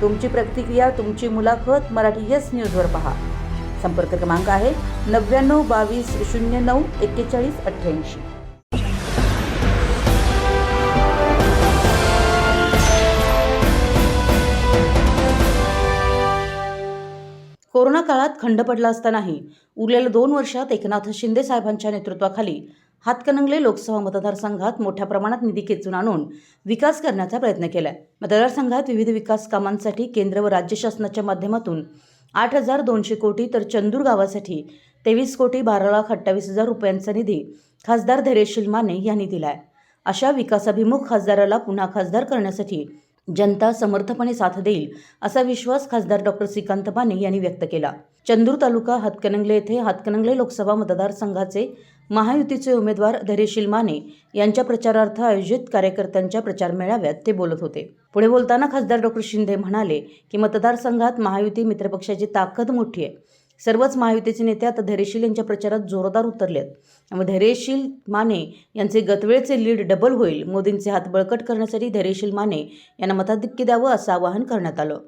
तुमची प्रतिक्रिया तुमची मुलाखत मराठी येस न्यूजवर पहा. संपर्क क्रमांक आहे नव्याण्णव बावीस शून्य नऊ एक्केचाळीस अठ्ठ्याऐंशी. कोरोना काळात खंड पडला असतानाही उरलेल्या दोन वर्षात एकनाथ शिंदे साहेबांच्या नेतृत्वाखाली हातकणंगले लोकसभा मतदारसंघात मोठ्या प्रमाणात निधी खेचून आणून विकास करण्याचा प्रयत्न केलाय. मतदारसंघात विविध विकास कामांसाठी केंद्र व राज्य शासनाच्या माध्यमातून आठ हजार दोनशे कोटी तर चंदूर गावासाठी तेवीस कोटी बारा लाख अठ्ठावीस हजार रुपयांचा निधी खासदार धैर्यशील माने यांनी दिलाय. अशा विकासाभिमुख खासदाराला पुन्हा खासदार करण्यासाठी जनता समर्थपणे साथ देईल असा विश्वास खासदार डॉक्टर श्रीकांत माने यांनी व्यक्त केला. चंदूर तालुका हातकणंगले येथे हातकणंगले लोकसभा मतदारसंघाचे महायुतीचे उमेदवार धैर्यशील माने यांच्या प्रचारार्थ आयोजित कार्यकर्त्यांच्या प्रचार मेळाव्यात ते बोलत होते. पुढे बोलताना खासदार डॉक्टर शिंदे म्हणाले की मतदारसंघात महायुती मित्रपक्षाची ताकद मोठी आहे. सर्वच महायुतीचे नेते आता धैर्यशील यांच्या प्रचारात जोरदार उतरले आहेत त्यामुळे धैर्यशील माने यांचे गतवेळचे लीड डबल होईल. मोदींचे हात बळकट करण्यासाठी धैर्यशील माने यांना मताधिक्य द्यावं असं आवाहन करण्यात आलं.